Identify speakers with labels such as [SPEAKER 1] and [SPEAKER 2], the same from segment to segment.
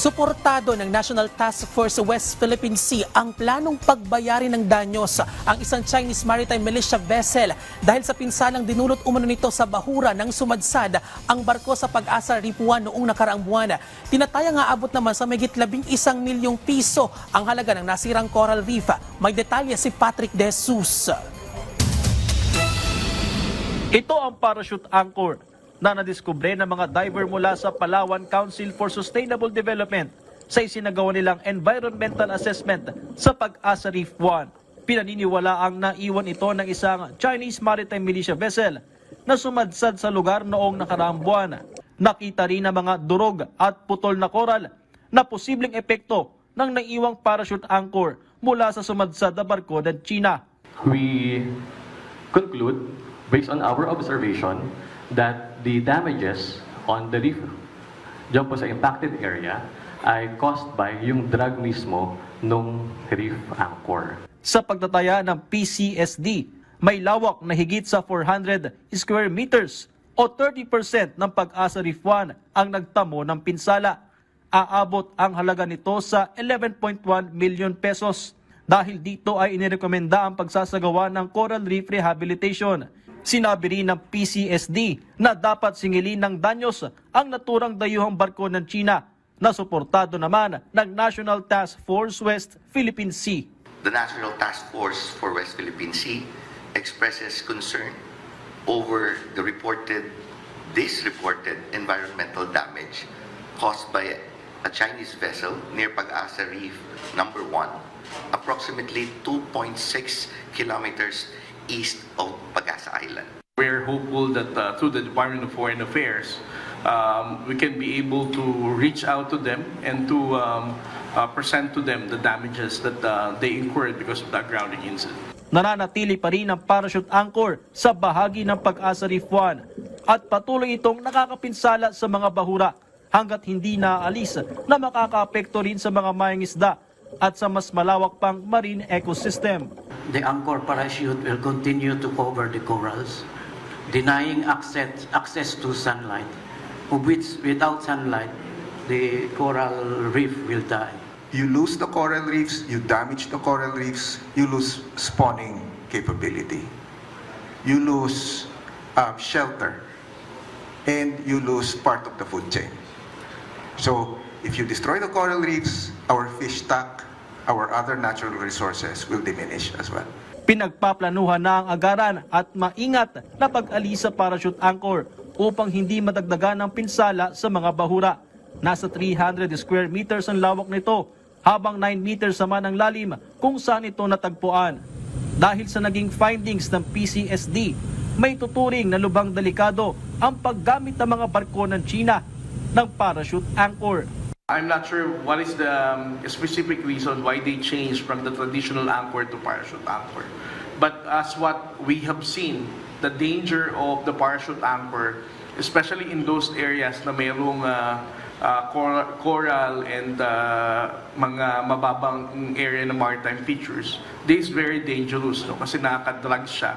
[SPEAKER 1] Suportado ng National Task Force West Philippine Sea ang planong pagbayari ng danyos ang isang Chinese maritime militia vessel dahil sa pinsalang dinulot umano nito sa bahura ng sumadsad ang barko sa pag-asa Ripuan noong nakaraang buwan. Tinataya nga abot naman sa megit labing isang milyong piso ang halaga ng nasirang coral reef. May detalye si Patrick De Jesus.
[SPEAKER 2] Ito ang parachute anchor na nadiskubre ng mga diver mula sa Palawan Council for Sustainable Development sa isinagawa nilang environmental assessment sa Pag-asa Reef 1. Pinaniniwala ang naiwan ito ng isang Chinese maritime militia vessel na sumadsad sa lugar noong nakaraang buwan. Nakita rin ang mga durog at putol na koral na posibleng epekto ng naiwang parachute anchor mula sa sumadsad na barko ng China.
[SPEAKER 3] we conclude, based on our observation, that the damages on the reef dyan po sa impacted area ay caused by yung drag mismo nung reef anchor.
[SPEAKER 2] Sa pagtataya ng PCSD, may lawak na higit sa 400 square meters o 30% ng pag-asa Reef 1 ang nagtamo ng pinsala. Aabot ang halaga nito sa 11.1 million pesos. Dahil dito ay inirekomenda ang pagsasagawa ng coral reef rehabilitation. Sinabi rin ng PCSD na dapat singilin ng danyos ang naturang dayuhang barko ng China na suportado naman ng National Task Force West Philippine Sea.
[SPEAKER 4] The National Task Force for West Philippine Sea expresses concern over the reported, this reported environmental damage caused by a Chinese vessel near Pag-asa Reef number 1, approximately 2.6 kilometers east of Pag-asa Island.
[SPEAKER 5] We're hopeful that uh, through the Department of Foreign Affairs, um, we can be able to reach out to them and to um, uh, present to them the damages that uh, they incurred because of that grounding incident.
[SPEAKER 2] Nananatili pa rin ang parachute anchor sa bahagi ng Pag-asa Reef 1 at patuloy itong nakakapinsala sa mga bahura hanggat hindi naaalis na makakaapekto rin sa mga mangingisda at sa mas malawak pang marine ecosystem.
[SPEAKER 6] the anchor parachute will continue to cover the corals, denying access, access to sunlight, of which without sunlight, the coral reef will die.
[SPEAKER 7] You lose the coral reefs, you damage the coral reefs, you lose spawning capability. You lose uh, shelter, and you lose part of the food chain. So, if you destroy the coral reefs, our fish stock, our other natural resources will diminish as well.
[SPEAKER 2] Pinagpaplanuhan na ang agaran at maingat na pag-alis sa parachute anchor upang hindi madagdagan ng pinsala sa mga bahura. Nasa 300 square meters ang lawak nito habang 9 meters naman ang lalim kung saan ito natagpuan. Dahil sa naging findings ng PCSD, may tuturing na lubang delikado ang paggamit ng mga barko ng China ng parachute anchor.
[SPEAKER 5] I'm not sure what is the um, specific reason why they changed from the traditional anchor to parachute anchor. But as what we have seen, the danger of the parachute anchor, especially in those areas na mayroong uh, uh, coral, coral and uh, mga mababang area na maritime features, this is very dangerous no? kasi nakakadrag siya.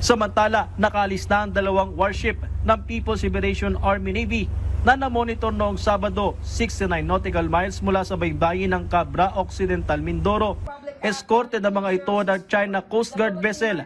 [SPEAKER 2] Samantala, nakalis na ang dalawang warship ng People's Liberation Army Navy na namonitor noong Sabado 69 nautical miles mula sa baybayin ng Cabra Occidental, Mindoro. Escorted ang mga ito ng China Coast Guard vessel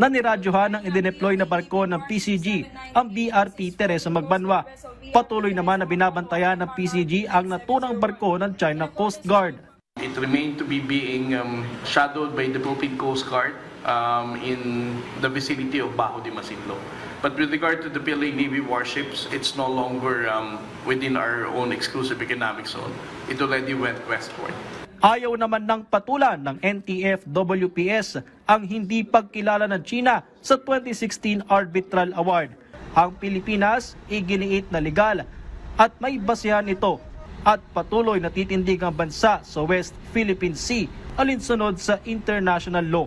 [SPEAKER 2] na niradyohan ng idineploy na barko ng PCG, ang BRP Teresa Magbanwa. Patuloy naman na binabantayan ng PCG ang naturang barko ng China Coast Guard.
[SPEAKER 5] It remained to be being um, shadowed by the Philippine Coast Guard um, in the vicinity of Bajo de Masinloc. But with regard to the PLA Navy warships, it's no longer um, within our own exclusive economic zone. It already went westward.
[SPEAKER 2] Ayaw naman ng patulan ng NTF-WPS ang hindi pagkilala ng China sa 2016 Arbitral Award. Ang Pilipinas, iginiit na legal at may basehan ito at patuloy na titindig ang bansa sa West Philippine Sea alinsunod sa international law.